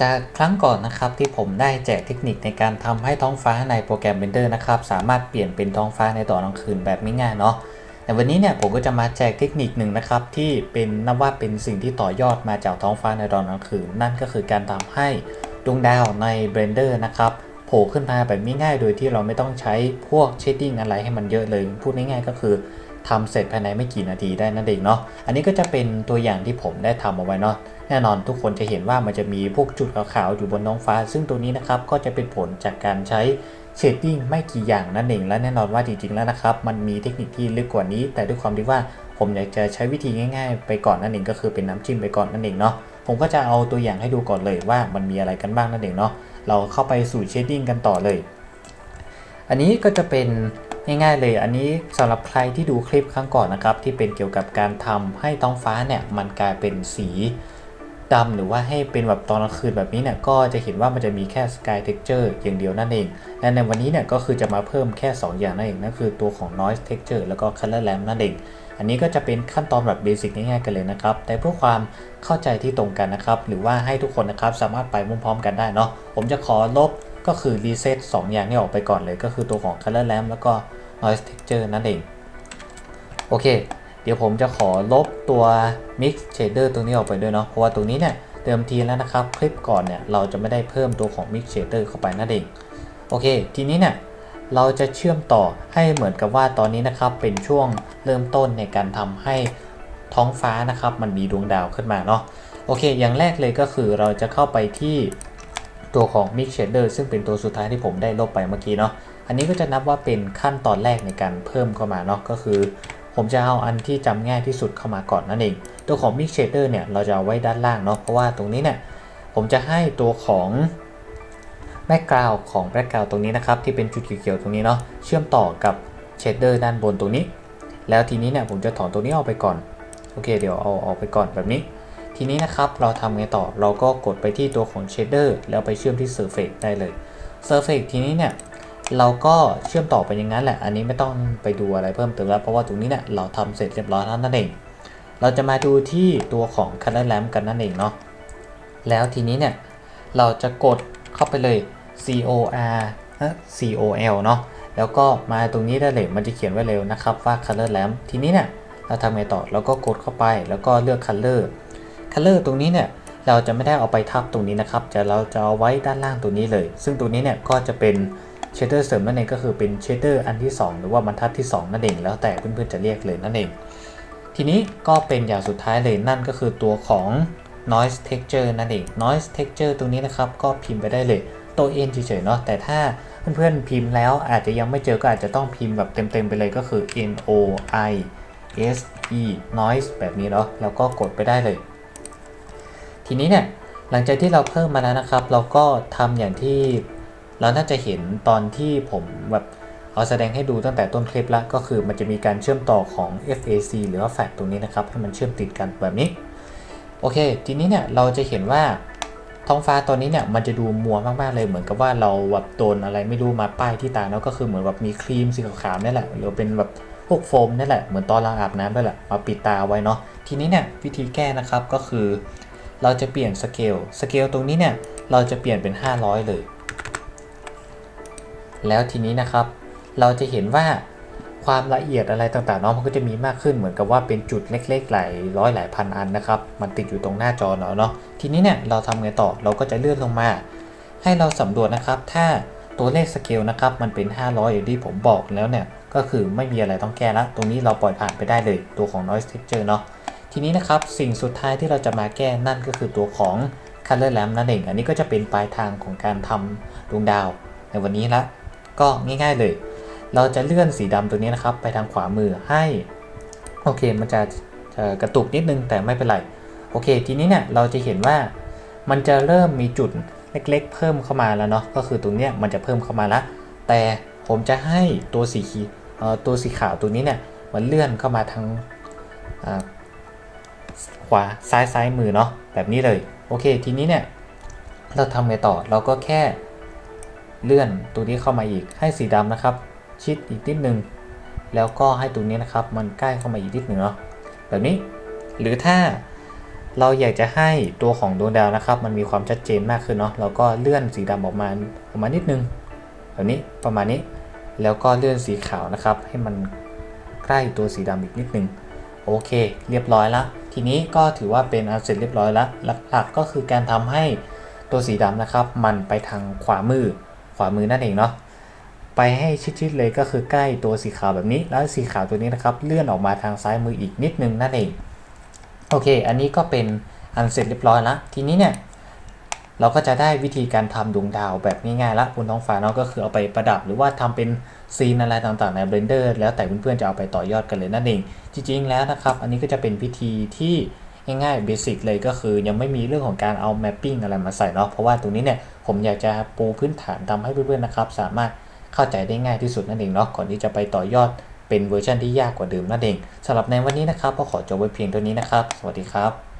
จากครั้งก่อนนะครับที่ผมได้แจกเทคนิคในการทำให้ท้องฟ้าในโปรแกรม Blender นะครับสามารถเปลี่ยนเป็นท้องฟ้าในตอนกลางคืนแบบง่ายๆเนาะแต่วันนี้เนี่ยผมก็จะมาแจกเทคนิคหนึ่งนะครับที่เป็นนับว่าเป็นสิ่งที่ต่อยอดมาจากท้องฟ้าในตอนกลางคืน นั่นก็คือการทำให้ดวงดาวใน Blender นะครับโผล่ขึ้นมาแบบง่ายๆโดยที่เราไม่ต้องใช้พวกเชดดิ้งอะไรให้มันเยอะเลยพูดง่ายๆก็คือ ทำเสร็จภายในไม่กี่นาทีได้นั่นเองเนาะ อันนี้ก็จะเป็นตัวอย่างที่ผมได้ทำเอาไว้เนาะ แน่นอนทุกคนจะเห็นว่ามันจะมีพวกจุดขาวๆอยู่บนท้องฟ้า ซึ่งตัวนี้นะครับก็จะเป็นผลจากการใช้เชดดิ้งไม่กี่อย่างนั่นเอง และแน่นอนว่าจริงๆแล้วนะครับมันมีเทคนิคที่ลึกกว่านี้ แต่ด้วยความที่ว่าผมอยากจะใช้วิธีง่าย ๆ ไปก่อนนั่นเองก็คือเป็นน้ำจิ้มไปก่อนนั่นเองเนาะผมก็จะเอาตัวอย่างให้ดูก่อนเลยว่ามันมีอะไรกันบ้างนั่นเองเนาะเราเข้าไปสู่เชดดิ้งกันต่อเลย อันนี้ก็จะเป็น ง่ายๆเลย อันนี้สำหรับใครที่ดูคลิปครั้งก่อนนะครับที่เป็นเกี่ยวกับการทำให้ท้องฟ้าเนี่ยมันกลายเป็นสีดำหรือว่าให้เป็นแบบตอนกลางคืนแบบนี้เนี่ยก็จะเห็นว่ามันจะมีแค่ Sky Texture อย่างเดียวนั่นเอง และในวันนี้เนี่ยก็คือจะมาเพิ่มแค่ 2 อย่างนั่นเองนั่นคือตัวของ Noise Texture แล้วก็ Color Lamp นั่นเอง อันนี้ก็จะเป็นขั้นตอนแบบเบสิกง่ายๆกันเลยนะครับ แต่เพื่อความเข้าใจที่ตรงกันนะครับ หรือว่าให้ทุกคนนะครับสามารถไปพร้อมๆกันได้เนาะผมจะขอลบ ก็คือรีเซ็ต2อย่างนี้ออกไปก่อนเลยก็คือตัวของ Color Lamp แล้วก็ Noise Texture นั่นเอง โอเค เดี๋ยวผมจะขอลบตัว Mix Shader ตรงนี้ออกไปด้วยเนาะ เพราะว่าตรงนี้เนี่ยเดิมทีแล้วนะครับ คลิปก่อนเนี่ยเราจะไม่ได้เพิ่มตัวของ Mix Shader เข้าไปนั่นเอง โอเค ทีนี้เนี่ยเราจะเชื่อมต่อให้เหมือนกับว่าตอนนี้นะครับเป็นช่วงเริ่มต้นในการทำให้ท้องฟ้านะครับมันมีดวงดาวขึ้นมาเนาะ โอเค อย่างแรกเลยก็คือเราจะเข้าไปที่ ตัวของ Mix Shader ซึ่งเป็นตัวสุดท้ายที่ผมได้ลบไปเมื่อกี้เนาะ อันนี้ก็จะนับว่าเป็นขั้นตอนแรกในการเพิ่มเข้ามาเนาะ ก็คือ ผมจะเอาอันที่จำง่ายที่สุดเข้ามาก่อนนั่นเอง ตัวของ Mix Shader เนี่ยเราจะเอาไว้ด้านล่างเนาะ เพราะว่าตรงนี้เนี่ยผมจะให้ตัวของแบ็กกราวของแบ็กกราวตรงนี้นะครับที่เป็นจุดเขียวๆตรงนี้เนาะเชื่อมต่อกับเชดเดอร์ด้านบนตรงนี้ แล้วทีนี้เนี่ยผมจะถอนตัวนี้ออกไปก่อน โอเค เดี๋ยวเอาออกไปก่อนแบบนี้ ทีนี้นะครับเราทำไงต่อเราก็กดไปที่ตัวของ Shader แล้วไปเชื่อมที่ Surface ได้เลย Surface ทีนี้เนี่ยเราก็เชื่อมต่อไปอย่างนั้นแหละ อันนี้ไม่ต้องไปดูอะไรเพิ่มเติมแล้ว เพราะว่าตรงนี้เนี่ยเราทำเสร็จเรียบร้อยแล้วนั่นเอง เราจะมาดูที่ตัวของ Color Lamp กันนั่นเองเนาะ แล้วทีนี้เนี่ยเราจะกดเข้าไปเลย C O R C O L เนาะ แล้วก็มาตรงนี้ได้เลย มันจะเขียนไว้เร็วนะครับว่า Color Lamp ทีนี้เนี่ยเราทำไงต่อ เราก็กดเข้าไป แล้วก็เลือก Color Color ตรงนี้เนี่ยเราจะไม่ได้เอาไปทับตรงนี้นะครับจะเราจะเอาไว้ด้านล่างตรงนี้เลย ซึ่งตรงนี้เนี่ยก็จะเป็นเชดเดอร์เสริมนั่นเองก็คือเป็นเชดเดอร์อันที่ 2 หรือว่าบรรทัดที่ 2 นั่นเอง แล้วแต่เพื่อนๆจะเรียกเลยนั่นเอง ทีนี้ก็เป็นอย่างสุดท้ายเลยนั่นก็คือตัวของ noise texture นั่นเอง noise texture ตรงนี้นะครับก็พิมพ์ไปได้เลยตัว n เฉยๆเนาะแต่ถ้าเพื่อนๆพิมพ์แล้วอาจจะยังไม่เจอก็อาจจะต้องพิมพ์แบบเต็มๆไปเลยก็คือ n o i s e noise แบบนี้เนาะแล้วก็กดไปได้เลย ทีนี้เนี่ยหลังจากที่เราเพิ่มมาแล้วนะครับ เราก็ทำอย่างที่เราน่าจะเห็นตอนที่ผมแบบเอาแสดงให้ดูตั้งแต่ต้นคลิปแล้วก็คือมันจะมีการเชื่อมต่อของ FAC หรือว่าแฟลตรงนี้นะครับ ให้มันเชื่อมติดกันแบบนี้ โอเค ทีนี้เนี่ยเราจะเห็นว่าท้องฟ้าตอนนี้เนี่ยมันจะดูมัวมากๆเลยเหมือนกับว่าเราแบบโดนอะไรไม่รู้มาป้ายที่ตาแล้วก็คือเหมือนแบบมีครีมสีขาวๆนี่แหละหรือเป็นแบบพวกโฟมนี่แหละเหมือนตอนเราอาบน้ำด้วยแหละมาปิดตาไว้เนาะทีนี้เนี่ยวิธีแก้นะครับก็คือ เราจะเปลี่ยนสเกล สเกลตรงนี้เนี่ยเราจะเปลี่ยนเป็น 500 เลย แล้วทีนี้นะครับ เราจะเห็นว่าความละเอียดอะไรต่างๆเนาะมันก็จะมีมากขึ้นเหมือนกับว่าเป็นจุดเล็กๆหลายร้อยหลายพันอันนะครับ มันติดอยู่ตรงหน้าจอเนาะเนาะทีนี้เนี่ยเราทำไงต่อเราก็จะเลื่อนลงมา ให้เราสำรวจนะครับ ถ้าตัวเลขสเกลนะครับมันเป็น 500อย่างที่ผมบอกแล้วเนี่ยก็คือไม่มีอะไรต้องแก้ละตรงนี้เราปล่อยผ่านไปได้เลยตัวของ noise texture เนาะ ทีนี้นะครับสิ่งสุดท้ายที่เราจะมาแก้นั่นก็คือตัวของ color lamp นั่นเอง อันนี้ก็จะเป็นปลายทางของการทำดวงดาวในวันนี้ละ ก็ง่ายๆเลย เราจะเลื่อนสีดำตัวนี้นะครับ ไปทางขวามือให้ โอเค มันจะจะกระตุกนิดนึงแต่ไม่เป็นไร โอเค ทีนี้เนี่ยเราจะเห็นว่ามันจะเริ่มมีจุดเล็กๆ เพิ่มเข้ามาแล้วเนาะก็คือตรงเนี้ยมันจะเพิ่มเข้ามาละ แต่ผมจะให้ตัวสีตัวสีขาวตัวนี้เนี่ยมันเลื่อนเข้ามาทาง ขวาซ้ายซ้ายมือเนาะแบบนี้เลยโอเค ทีนี้เนี่ยเราทำไงต่อเราก็แค่เลื่อนตัวนี้เข้ามาอีกให้สีดำนะครับ ชิดอีกนิดนึงแล้วก็ให้ตัวนี้นะครับ มันใกล้เข้ามาอีกนิดหนึ่งเนาะแบบนี้ หรือถ้าเราอยากจะให้ตัวของดวงดาวนะครับ มันมีความชัดเจนมากขึ้นเนาะเราก็เลื่อนสีดำออกมาออกมานิดนึงแบบนี้ประมาณนี้แล้วก็เลื่อนสีขาวนะครับ ให้มันใกล้ตัวสีดำอีกนิดนึงโอเค เรียบร้อยละ ทีนี้ก็ถือว่าเป็นอาเสร็จเรียบร้อยแล้วหลักๆก็คือการทำให้ตัวสีดำนะครับ มันไปทางขวามือขวามือนั่นเองเนาะไปให้ชิดๆเลยก็คือใกล้ตัวสีขาวแบบนี้ แล้วสีขาวตัวนี้นะครับ เลื่อนออกมาทางซ้ายมืออีกนิดนึงนั่นเองโอเค อันนี้ก็เป็นอันเสร็จเรียบร้อยแล้วทีนี้เนี่ย เราก็จะได้วิธีการทำดวงดาวแบบง่ายๆละบนท้องฟ้าเนาะก็คือเอาไปประดับ หรือว่าทำเป็นซีนอะไรต่างๆใน Blender แล้วแต่เพื่อนๆจะเอาไปต่อยอดกันเลยนั่นเอง จริงๆแล้วนะครับ อันนี้ก็จะเป็นวิธีที่ง่ายๆเบสิกเลยก็คือยังไม่มีเรื่องของการเอา mapping อะไรมาใส่เนาะเพราะว่าตรงนี้เนี่ยผมอยากจะปูพื้นฐานทำให้เพื่อนๆนะครับ สามารถเข้าใจได้ง่ายที่สุดนั่นเองเนาะก่อนที่จะไปต่อยอดเป็นเวอร์ชันที่ยากกว่าเดิมนั่นเองสำหรับในวันนี้นะครับก็ขอจบไว้เพียงเท่านี้นะครับ สวัสดีครับ